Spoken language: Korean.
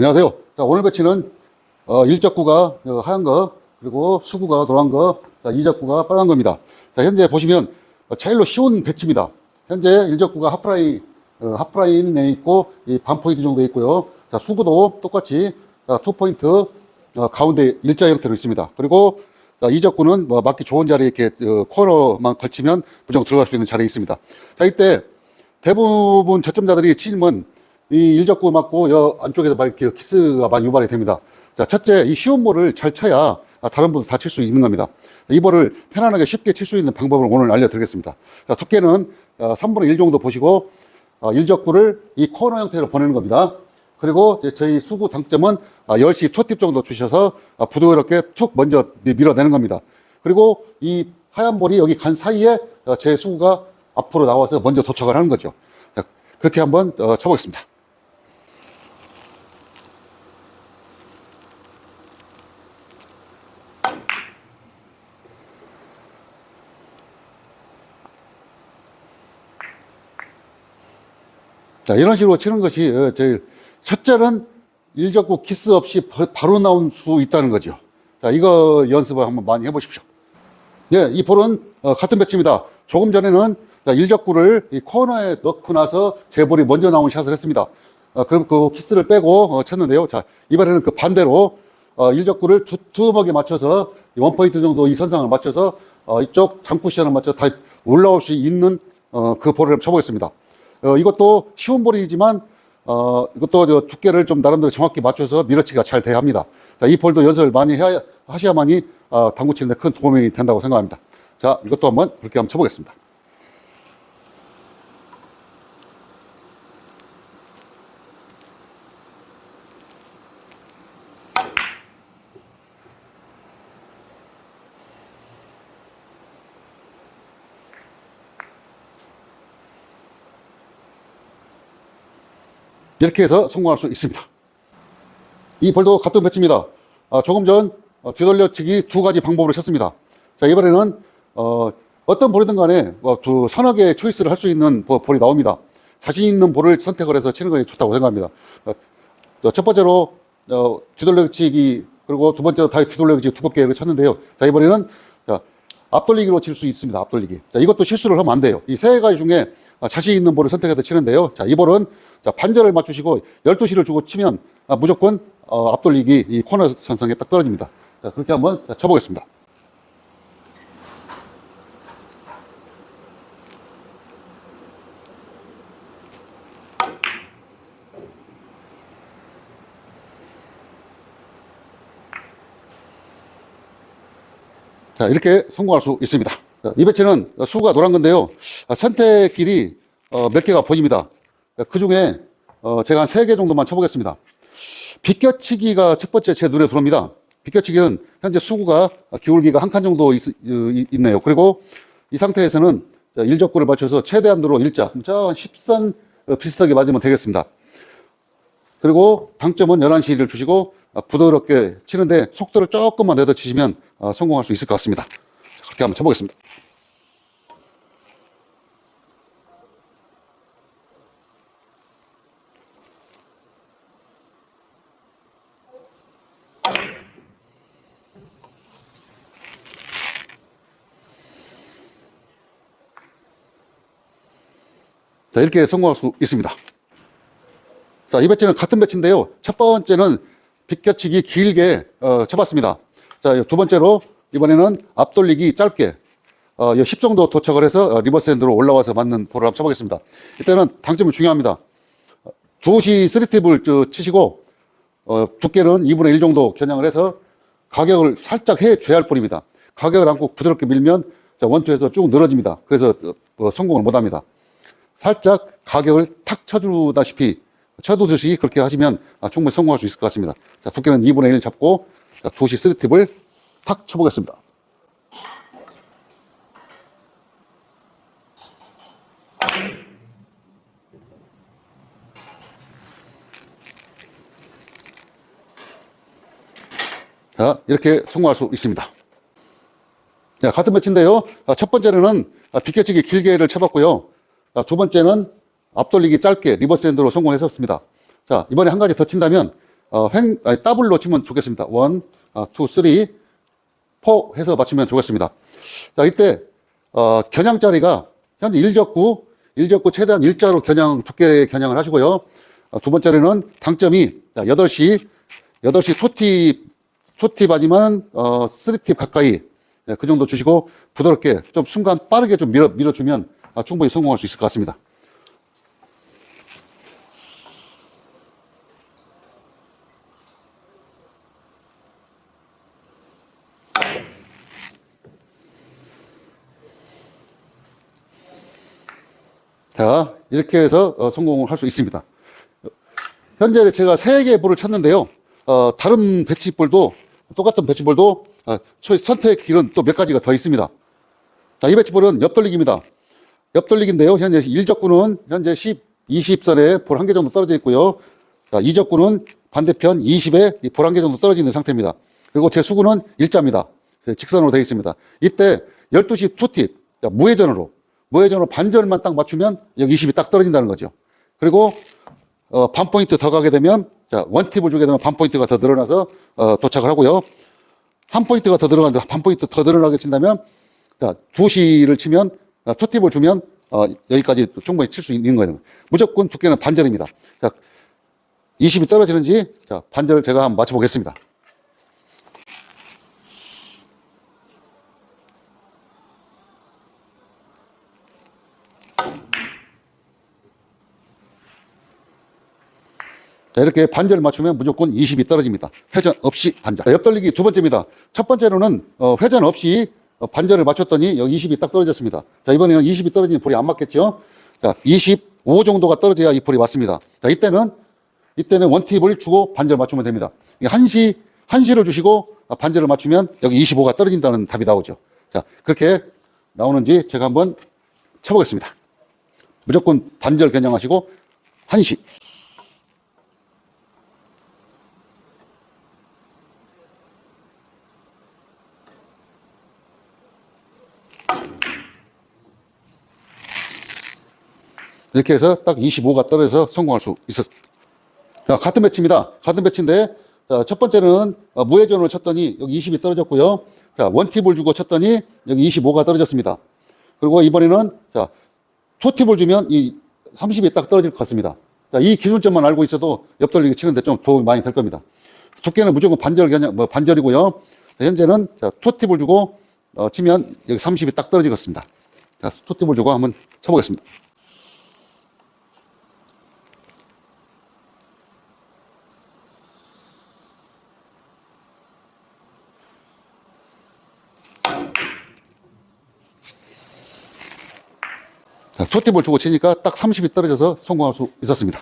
안녕하세요. 자, 오늘 배치는 어, 일적구가 어, 하얀 거, 그리고 수구가 노란 거, 자, 이적구가 빨간 겁니다. 자, 현재 보시면 어, 제일로 쉬운 배치입니다. 현재 일적구가 하프라인, 어, 하프라인에 있고, 이 반포인트 정도 있고요. 자, 수구도 똑같이 자, 투포인트 어, 가운데 일자 형태로 있습니다. 그리고 자, 이적구는 뭐 맞기 좋은 자리에 이렇게 어, 코너만 걸치면 무조건 들어갈 수 있는 자리에 있습니다. 자, 이때 대부분 저점자들이 치면 이 일적구 맞고 여 안쪽에서 막 이렇게 키스가 많이 유발이 됩니다. 자, 첫째, 이 쉬운 볼을 잘 쳐야 다른 분도 다 칠 수 있는 겁니다. 이 볼을 편안하게 쉽게 칠 수 있는 방법을 오늘 알려드리겠습니다. 자, 두께는 어, 3분의 1 정도 보시고 어, 일적구를 이 코너 형태로 보내는 겁니다. 그리고 저희 수구 당점은 10시 투팁 정도 주셔서 아, 부드럽게 툭 먼저 미- 밀어내는 겁니다. 그리고 이 하얀 볼이 여기 간 사이에 어, 제 수구가 앞으로 나와서 먼저 도착을 하는 거죠. 자, 그렇게 한번 어, 쳐보겠습니다. 자, 이런 식으로 치는 것이 어, 제일 첫째는 일적구 키스 없이 바- 바로 나온 수 있다는 거죠. 자, 이거 연습을 한번 많이 해보십시오. 예, 이 볼은 어, 같은 배치입니다. 조금 전에는 자, 일적구를 이 코너에 넣고 나서 제 볼이 먼저 나온 샷을 했습니다. 어, 그럼 그 키스를 빼고 어, 쳤는데요. 자, 이번에는 그 반대로 어, 일적구를 두, 두먹에 맞춰서 이 원포인트 정도 이 선상을 맞춰서 어, 이쪽 장쿠션을 맞춰서 다 올라올 수 있는 어, 그 볼을 쳐보겠습니다. 어, 이것도 쉬운 볼이지만 어, 이것도 저 두께를 좀 나름대로 정확히 맞춰서 밀어치기가 잘 돼야 합니다. 자, 이 볼도 연습을 많이 해야, 하셔야만이 어, 당구 치는데 큰 도움이 된다고 생각합니다. 자, 이것도 한번 그렇게 한번 쳐보겠습니다. 이렇게 해서 성공할 수 있습니다. 이 볼도 같은 배치입니다. 아, 조금 전 어, 뒤돌려치기 두 가지 방법으로 쳤습니다. 자, 이번에는 어, 어떤 볼이든 간에 어, 두 서너 개의 초이스를 할 수 있는 보- 볼이 나옵니다. 자신 있는 볼을 선택을 해서 치는 것이 좋다고 생각합니다. 첫 번째로 어, 뒤돌려치기 그리고 두 번째로 다시 뒤돌려치기 두껍게 쳤는데요. 자, 이번에는 자, 앞돌리기로 칠 수 있습니다. 앞돌리기. 자, 이것도 실수를 하면 안 돼요. 이 세 가지 중에 아, 자신 있는 볼을 선택해서 치는데요. 자, 이 볼은 자, 반절을 맞추시고 12시를 주고 치면 아, 무조건 어, 앞돌리기 이 코너 선상에 딱 떨어집니다. 자, 그렇게 한번 자, 쳐보겠습니다. 자, 이렇게 성공할 수 있습니다. 자, 이 배치는 수가 노란 건데요. 아, 선택길이 어, 몇 개가 보입니다. 그 중에 어, 제가 한세개 정도만 쳐보겠습니다. 비껴치기가 첫 번째 제 눈에 들어옵니다. 비껴치기는 현재 수구가 기울기가 한 칸 정도 있, 네요 그리고 이 상태에서는 자, 일적구를 맞춰서 최대한으로 일자, 자, 10선 어, 비슷하게 맞으면 되겠습니다. 그리고 당점은 11시를 주시고 아, 부드럽게 치는데 속도를 조금만 내더 치시면 아, 성공할 수 있을 것 같습니다. 자, 그렇게 한번 쳐보겠습니다. 자, 이렇게 성공할 수 있습니다. 자, 이 배치는 같은 배치인데요. 첫 번째는 비껴치기 길게 어, 쳐봤습니다. 자, 두 번째로 이번에는 앞돌리기 짧게 어, 10 정도 도착을 해서 어, 리버스 핸드로 올라와서 맞는 볼을 한번 쳐보겠습니다. 이때는 당점이 중요합니다. 2시 3팁을 치시고 어, 두께는 2분의 1 정도 겨냥을 해서 가격을 살짝 해줘야 할 뿐입니다. 가격을 안고 부드럽게 밀면 자, 원투에서 쭉 늘어집니다. 그래서 어, 어, 성공을 못 합니다. 살짝 가격을 탁 쳐주다시피 쳐두듯이 그렇게 하시면 아, 충분히 성공할 수 있을 것 같습니다. 자, 두께는 2분의 1 잡고 자, 2시 3팁을 탁 쳐보겠습니다. 자, 이렇게 성공할 수 있습니다. 자, 같은 배치인데요. 아, 첫 번째는 아, 비껴치기 길게를 쳐봤고요. 자, 두 번째는 앞돌리기 짧게 리버스 핸드로 성공했었습니다. 자, 이번에 한 가지 더 친다면 어, 횡, 아니, 더블로 치면 좋겠습니다. 원, 아, 투, 쓰리, 포 해서 맞추면 좋겠습니다. 자, 이때, 어, 겨냥자리가 현재 1적구, 1적구 최대한 일자로 겨냥, 두께 겨냥을 하시고요. 어, 두 번째로는 당점이 자, 8시, 8시 토티, 토팁 아니면, 어, 3팁 가까이, 예, 그 정도 주시고, 부드럽게, 좀 순간 빠르게 좀 밀어, 밀어주면, 아, 충분히 성공할 수 있을 것 같습니다. 자, 이렇게 해서 어, 성공을 할 수 있습니다. 현재 제가 세 개의 볼을 쳤는데요. 어, 다른 배치볼도, 똑같은 배치볼도, 어, 초- 선택 길은 또 몇 가지가 더 있습니다. 자, 이 배치볼은 옆돌리기입니다. 옆돌리기인데요. 현재 1적구는 현재 10, 20선에 볼 한 개 정도 떨어져 있고요. 자, 2적구는 반대편 20에 볼 한 개 정도 떨어져 있는 상태입니다. 그리고 제 수구는 일자입니다. 직선으로 되어 있습니다. 이때 12시 투팁, 자, 무회전으로, 무회전으로 반절만 딱 맞추면 여기 20이 딱 떨어진다는 거죠. 그리고 어, 반 포인트 더 가게 되면 자, 원팁을 주게 되면 반 포인트가 더 늘어나서 어, 도착을 하고요. 한 포인트가 더 들어가는데 반 포인트 더 늘어나게 친다면 자, 두 시를 치면 아, 투팁을 주면 어, 여기까지 충분히 칠 수 있는 거예요. 무조건 두께는 반절입니다. 자, 20이 떨어지는지 자, 반절 제가 한번 맞춰 보겠습니다. 자, 이렇게 반절 맞추면 무조건 20이 떨어집니다. 회전 없이 반절. 자, 옆돌리기 두 번째입니다. 첫 번째로는 어, 회전 없이 어, 반절을 맞췄더니 여기 20이 딱 떨어졌습니다. 자, 이번에는 20이 떨어지는 볼이 안 맞겠죠? 자, 25 정도가 떨어져야 이 볼이 맞습니다. 자, 이때는 이때는 원팁을 주고 반절 맞추면 됩니다. 한시 한시를 주시고 아, 반절을 맞추면 여기 25가 떨어진다는 답이 나오죠. 자, 그렇게 나오는지 제가 한번 쳐보겠습니다. 무조건 반절 겨냥하시고 한시. 이렇게 해서 딱 25가 떨어져서 성공할 수 있었습니다. 자, 같은 배치입니다. 같은 배치인데, 자, 첫 번째는 어, 무회전으로 쳤더니 여기 20이 떨어졌고요. 자, 원팁을 주고 쳤더니 여기 25가 떨어졌습니다. 그리고 이번에는, 자, 투팁을 주면 이 30이 딱 떨어질 것 같습니다. 자, 이 기준점만 알고 있어도 옆돌리기 치는데 좀 도움이 많이 될 겁니다. 두께는 무조건 반절 그냥 뭐 반절이고요. 자, 현재는 자, 투팁을 주고 어, 치면 여기 30이 딱 떨어지겠습니다. 자, 투팁을 주고 한번 쳐보겠습니다. 자, 투팁을 주고 치니까 딱 30이 떨어져서 성공할 수 있었습니다.